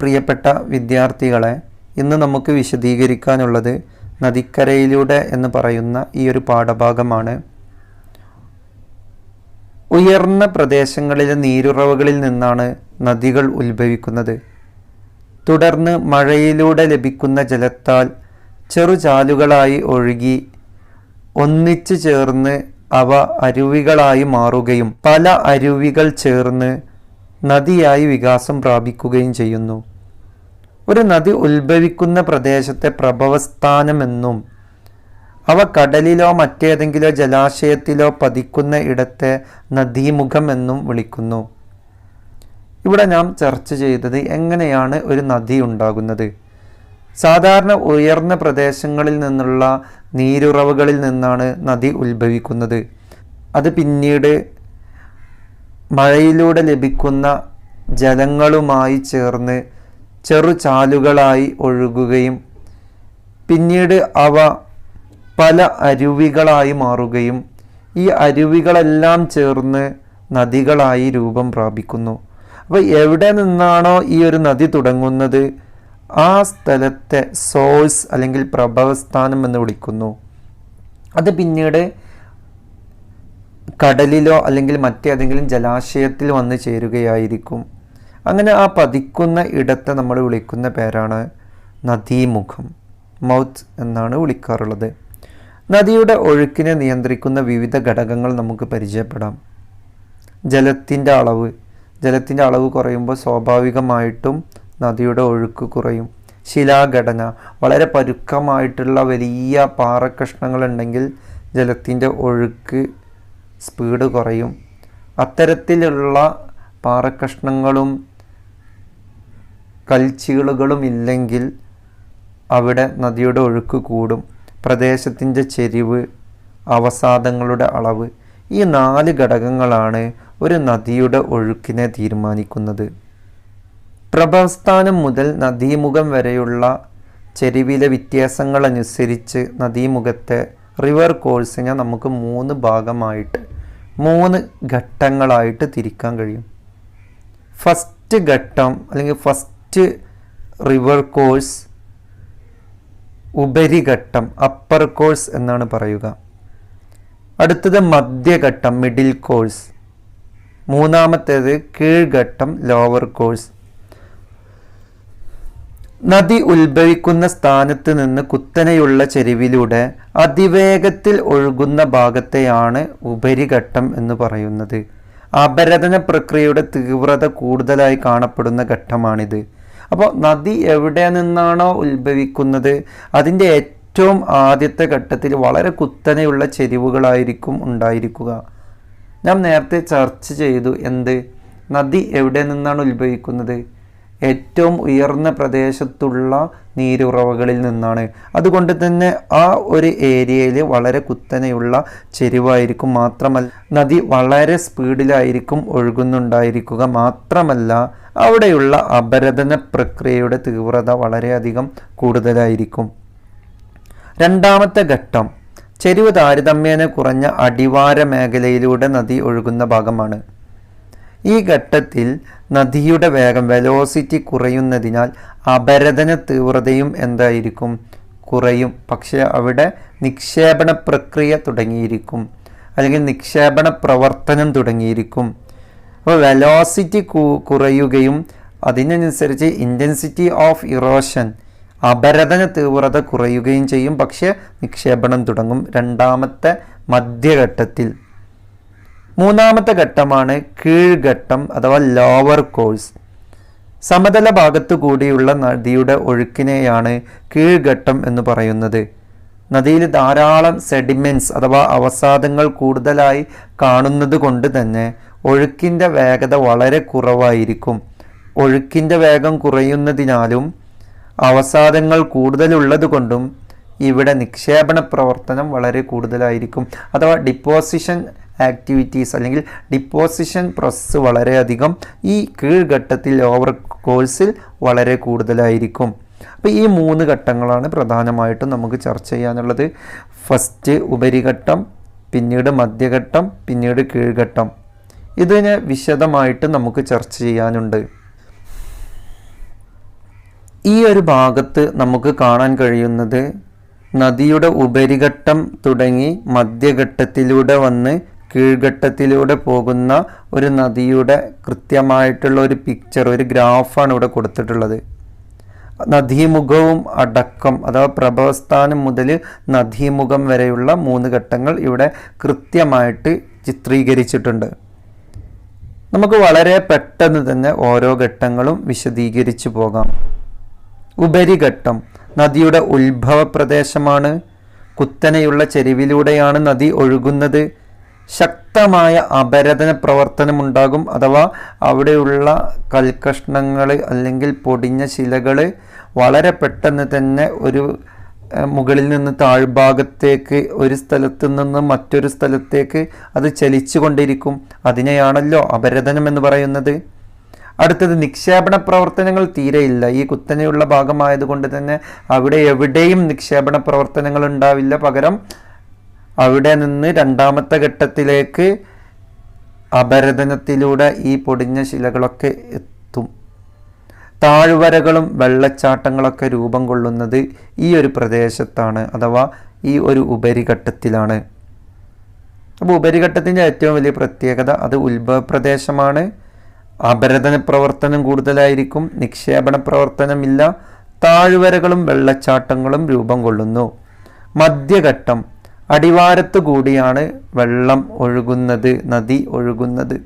പ്രിയപ്പെട്ട വിദ്യാർത്ഥികളെ ഇന്ന് നമുക്ക് വിശദീകരിക്കാനുള്ളത് നദിക്കരയിലൂടെ എന്ന് പറയുന്ന ഈ ഒരു പാഠഭാഗമാണ്. ഉയർന്ന പ്രദേശങ്ങളിലെ നീരുറവകളിൽ നിന്നാണ് നദികൾ ഉത്ഭവിക്കുന്നത്. തുടർന്ന് മഴയിലൂടെ ലഭിക്കുന്ന ജലത്താൽ ചെറുചാലുകളായി ഒഴുകി ഒന്നിച്ചു ചേർന്ന് അവ അരുവികളായി മാറുകയും പല അരുവികൾ ചേർന്ന് നദിയായി വികാസം പ്രാപിക്കുകയും ചെയ്യുന്നു. ഒരു നദി ഉത്ഭവിക്കുന്ന പ്രദേശത്തെ പ്രഭവസ്ഥാനമെന്നും അവ കടലിലോ മറ്റേതെങ്കിലോ ജലാശയത്തിലോ പതിക്കുന്ന ഇടത്തെ നദീമുഖം എന്നും വിളിക്കുന്നു. ഇവിടെ നാം ചർച്ച ചെയ്തത് എങ്ങനെയാണ് ഒരു നദി ഉണ്ടാകുന്നത്. സാധാരണ ഉയർന്ന പ്രദേശങ്ങളിൽ നിന്നുള്ള നീരുറവുകളിൽ നിന്നാണ് നദി ഉത്ഭവിക്കുന്നത്. അത് പിന്നീട് മഴയിലൂടെ ലഭിക്കുന്ന ജലങ്ങളുമായി ചേർന്ന് ചെറുചാലുകളായി ഒഴുകുകയും പിന്നീട് അവ പല അരുവികളായി മാറുകയും ഈ അരുവികളെല്ലാം ചേർന്ന് നദികളായി രൂപം പ്രാപിക്കുന്നു. അപ്പോൾ എവിടെ നിന്നാണോ ഈ ഒരു നദി തുടങ്ങുന്നത്? ആ സ്ഥലത്തെ സോഴ്സ് അല്ലെങ്കിൽ പ്രഭവസ്ഥാനം എന്ന് വിളിക്കുന്നു. അത് പിന്നീട് കടലിലോ അല്ലെങ്കിൽ മറ്റേതെങ്കിലും ജലാശയത്തിൽ വന്ന് ചേരുകയായിരിക്കും. അങ്ങനെ ആ പതിക്കുന്ന ഇടത്തെ നമ്മൾ വിളിക്കുന്ന പേരാണ് നദീമുഖം മൗത്ത് എന്നാണ് വിളിക്കാറുള്ളത്. നദിയുടെ ഒഴുക്കിനെ നിയന്ത്രിക്കുന്ന വിവിധ ഘടകങ്ങൾ നമുക്ക് പരിചയപ്പെടാം. ജലത്തിന്റെ അളവ് ജലത്തിന്റെ അളവ് കുറയുമ്പോൾ സ്വാഭാവികമായിട്ടും നദിയുടെ ഒഴുക്ക് കുറയും. ശിലാഘടന വളരെ പരുക്കമായിട്ടുള്ള വലിയ പാറക്കഷ്ണങ്ങളുണ്ടെങ്കിൽ ജലത്തിന്റെ ഒഴുക്ക് സ്പീഡ് കുറയും. അത്തരത്തിലുള്ള പാറക്കഷ്ണങ്ങളും കൽച്ചീളുകളും ഇല്ലെങ്കിൽ അവിടെ നദിയുടെ ഒഴുക്ക് കൂടും. പ്രദേശത്തിന്റെ ചെരിവ് അവസാദങ്ങളുടെ അളവ് ഈ നാല് ഘടകങ്ങളാണ് ഒരു നദിയുടെ ഒഴുക്കിനെ തീരുമാനിക്കുന്നത്. പ്രഭവസ്ഥാനം മുതൽ നദീമുഖം വരെയുള്ള ചെരിവിലെ വ്യത്യാസങ്ങളനുസരിച്ച് നദീമുഖത്തെ റിവർ കോഴ്സിനെ നമുക്ക് മൂന്ന് ഭാഗമായിട്ട് മൂന്ന് ഘട്ടങ്ങളായിട്ട് തിരിക്കാൻ കഴിയും. ഫസ്റ്റ് ഘട്ടം അല്ലെങ്കിൽ ഫസ്റ്റ് റിവർ കോഴ്സ് ഉപരിഘട്ടം അപ്പർ കോഴ്സ് എന്നാണ് പറയുക. അടുത്തത് മധ്യഘട്ടം മിഡിൽ കോഴ്സ് മൂന്നാമത്തേത് കീഴ്ഘട്ടം ലോവർ കോഴ്സ് നദി ഉത്ഭവിക്കുന്ന സ്ഥാനത്ത് നിന്ന് കുത്തനെയുള്ള ചെരിവിലൂടെ അതിവേഗത്തിൽ ഒഴുകുന്ന ഭാഗത്തെയാണ് ഉപരിഘട്ടം എന്ന് പറയുന്നത്. അപരതന പ്രക്രിയയുടെ തീവ്രത കൂടുതലായി കാണപ്പെടുന്ന ഘട്ടമാണിത്. അപ്പോൾ നദി എവിടെ നിന്നാണോ ഉത്ഭവിക്കുന്നത്? അതിന്റെ ഏറ്റവും ആദ്യത്തെ ഘട്ടത്തിൽ വളരെ കുത്തനെയുള്ള ചെരിവുകളായിരിക്കും ഉണ്ടായിരിക്കുക. ഞാൻ നേരത്തെ ചർച്ച ചെയ്തു എന്ത്? നദി എവിടെ നിന്നാണ് ഉത്ഭവിക്കുന്നത്? ഏറ്റവും ഉയർന്ന പ്രദേശത്തുള്ള നീരുറവകളിൽ നിന്നാണ്. അതുകൊണ്ട് തന്നെ ആ ഒരു ഏരിയയിൽ വളരെ കുത്തനെയുള്ള ചെരിവായിരിക്കും. മാത്രമല്ല നദി വളരെ സ്പീഡിലായിരിക്കും ഒഴുകുന്നുണ്ടായിരിക്കുക. മാത്രമല്ല അവിടെയുള്ള അപരതന പ്രക്രിയയുടെ തീവ്രത വളരെയധികം കൂടുതലായിരിക്കും. രണ്ടാമത്തെ ഘട്ടം ചെരിവ് താരതമ്യേന കുറഞ്ഞ അടിവാര മേഖലയിലൂടെ നദി ഒഴുകുന്ന ഭാഗമാണ്. ഈ ഘട്ടത്തിൽ നദിയുടെ വേഗം വെലോസിറ്റി കുറയുന്നതിനാൽ അപരതന തീവ്രതയും എന്തായിരിക്കും? കുറയും. പക്ഷേ അവിടെ നിക്ഷേപണ പ്രക്രിയ തുടങ്ങിയിരിക്കും. അല്ലെങ്കിൽ നിക്ഷേപണ പ്രവർത്തനം തുടങ്ങിയിരിക്കും. അപ്പോൾ വെലോസിറ്റി കുറയുകയും അതിനനുസരിച്ച് ഇന്റൻസിറ്റി ഓഫ് ഇറോഷൻ അപരതന തീവ്രത കുറയുകയും ചെയ്യും. പക്ഷേ നിക്ഷേപണം തുടങ്ങും രണ്ടാമത്തെ മധ്യഘട്ടത്തിൽ. മൂന്നാമത്തെ ഘട്ടമാണ് കീഴ്ഘട്ടം അഥവാ ലോവർ കോഴ്സ് സമതല ഭാഗത്തു കൂടിയുള്ള നദിയുടെ ഒഴുക്കിനെയാണ് കീഴ്ഘട്ടം എന്ന് പറയുന്നത്. നദിയിൽ ധാരാളം സെഡിമെൻസ് അഥവാ അവസാദങ്ങൾ കൂടുതലായി കാണുന്നത് കൊണ്ട് തന്നെ ഒഴുക്കിന്റെ വേഗത വളരെ കുറവായിരിക്കും. ഒഴുക്കിന്റെ വേഗം കുറയുന്നതിനാലും അവസാദങ്ങൾ കൂടുതലുള്ളത് കൊണ്ടും ഇവിടെ നിക്ഷേപണ പ്രവർത്തനം വളരെ കൂടുതലായിരിക്കും. അഥവാ ഡിപ്പോസിഷൻ ആക്ടിവിറ്റീസ് അല്ലെങ്കിൽ ഡിപ്പോസിഷൻ പ്രോസസ്സ് വളരെയധികം ഈ കീഴ്ഘട്ടത്തിൽ ഓവർ കോഴ്സിൽ വളരെ കൂടുതലായിരിക്കും. അപ്പോൾ ഈ മൂന്ന് ഘട്ടങ്ങളാണ് പ്രധാനമായിട്ടും നമുക്ക് ചർച്ച ചെയ്യാനുള്ളത്. ഫസ്റ്റ് ഉപരിഘട്ടം പിന്നീട് മധ്യഘട്ടം പിന്നീട് കീഴ്ഘട്ടം. ഇതിനെ വിശദമായിട്ട് നമുക്ക് ചർച്ച ചെയ്യാനുണ്ട്. ഈ ഒരു ഭാഗത്ത് നമുക്ക് കാണാൻ കഴിയുന്നത് നദിയുടെ ഉപരിഘട്ടം തുടങ്ങി മധ്യഘട്ടത്തിലൂടെ വന്ന് കീഴ്ഘട്ടത്തിലൂടെ പോകുന്ന ഒരു നദിയുടെ കൃത്യമായിട്ടുള്ള ഒരു പിക്ചർ ഒരു ഗ്രാഫാണ് ഇവിടെ കൊടുത്തിട്ടുള്ളത്. നദീമുഖവും അടക്കം അഥവാ പ്രഭവസ്ഥാനം മുതൽ നദീമുഖം വരെയുള്ള മൂന്ന് ഘട്ടങ്ങൾ ഇവിടെ കൃത്യമായിട്ട് ചിത്രീകരിച്ചിട്ടുണ്ട്. നമുക്ക് വളരെ പെട്ടെന്ന് തന്നെ ഓരോ ഘട്ടങ്ങളും വിശദീകരിച്ചു പോകാം. ഉപരിഘട്ടം നദിയുടെ ഉത്ഭവ പ്രദേശമാണ് കുത്തനെയുള്ള ചെരുവിലൂടെയാണ് നദി ഒഴുകുന്നത്. ശക്തമായ അപരതന പ്രവർത്തനമുണ്ടാകും അഥവാ അവിടെയുള്ള കൽക്കഷ്ണങ്ങൾ അല്ലെങ്കിൽ പൊടിഞ്ഞ ശിലകൾ വളരെ പെട്ടെന്ന് തന്നെ ഒരു മുകളിൽ നിന്ന് താഴ്ഭാഗത്തേക്ക് ഒരു സ്ഥലത്ത് നിന്ന് മറ്റൊരു സ്ഥലത്തേക്ക് അത് ചലിച്ചു കൊണ്ടിരിക്കും അതിനെയാണല്ലോ അപരതനം എന്ന് പറയുന്നത്. അടുത്തത് നിക്ഷേപണ പ്രവർത്തനങ്ങൾ തീരെയില്ല ഈ കുത്തനെയുള്ള ഭാഗമായതുകൊണ്ട് തന്നെ അവിടെ എവിടെയും നിക്ഷേപണ പ്രവർത്തനങ്ങൾ ഉണ്ടാവില്ല. പകരം അവിടെ നിന്ന് രണ്ടാമത്തെ ഘട്ടത്തിലേക്ക് അപരദനത്തിലൂടെ ഈ പൊടിഞ്ഞ ശിലകളൊക്കെ എത്തും. താഴ്വരകളും വെള്ളച്ചാട്ടങ്ങളൊക്കെ രൂപം കൊള്ളുന്നത് ഈ ഒരു പ്രദേശത്താണ് അഥവാ ഈ ഒരു ഉപരിഘട്ടത്തിലാണ്. അപ്പോൾ ഉപരിഘട്ടത്തിന്റെ ഏറ്റവും വലിയ പ്രത്യേകത അത് ഉത്ഭവ പ്രദേശമാണ് അപരദന പ്രവർത്തനം കൂടുതലായിരിക്കും നിക്ഷേപണ പ്രവർത്തനമില്ല താഴ്വരകളും വെള്ളച്ചാട്ടങ്ങളും രൂപം കൊള്ളുന്നു. മധ്യഘട്ടം അടിവാരത്തു കൂടിയാണ് വെള്ളം ഒഴുകുന്നത് നദി ഒഴുകുന്നത്.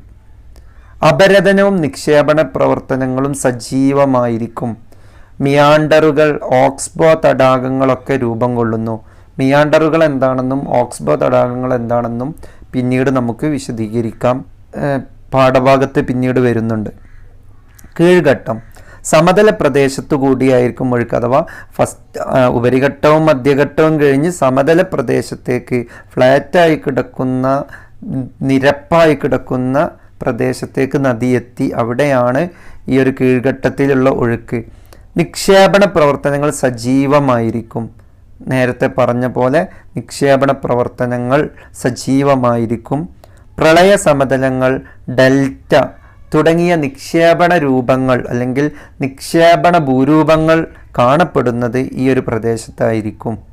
അപരതനവും നിക്ഷേപണ പ്രവർത്തനങ്ങളും സജീവമായിരിക്കും. മിയാണ്ടറുകൾ ഓക്സ്ബോ തടാകങ്ങളൊക്കെ രൂപം കൊള്ളുന്നു. മിയാണ്ടറുകൾ എന്താണെന്നും ഓക്സ്ബോ തടാകങ്ങൾ എന്താണെന്നും പിന്നീട് നമുക്ക് വിശദീകരിക്കാം. പാഠഭാഗത്ത് പിന്നീട് വരുന്നുണ്ട്. കീഴ്ഘട്ടം. സമതല പ്രദേശത്തു കൂടിയായിരിക്കും ഒഴുക്ക്. അഥവാ ഫസ്റ്റ് ഉപരിഘട്ടവും മധ്യഘട്ടവും കഴിഞ്ഞ് സമതല പ്രദേശത്തേക്ക് ഫ്ലാറ്റായി കിടക്കുന്ന നിരപ്പായി കിടക്കുന്ന പ്രദേശത്തേക്ക് നദി എത്തി അവിടെയാണ് ഈ ഒരു കീഴ്ഘട്ടത്തിലുള്ള ഒഴുക്ക്. നിക്ഷേപണ പ്രവർത്തനങ്ങൾ സജീവമായിരിക്കും. നേരത്തെ പറഞ്ഞ പോലെ നിക്ഷേപണ പ്രവർത്തനങ്ങൾ സജീവമായിരിക്കും. പ്രളയ സമതലങ്ങൾ ഡെൽറ്റ തുടങ്ങിയ നിക്ഷേപണ രൂപങ്ങൾ അല്ലെങ്കിൽ നിക്ഷേപണ ഭൂരൂപങ്ങൾ കാണപ്പെടുന്നത് ഈ ഒരു പ്രദേശത്തായിരിക്കും.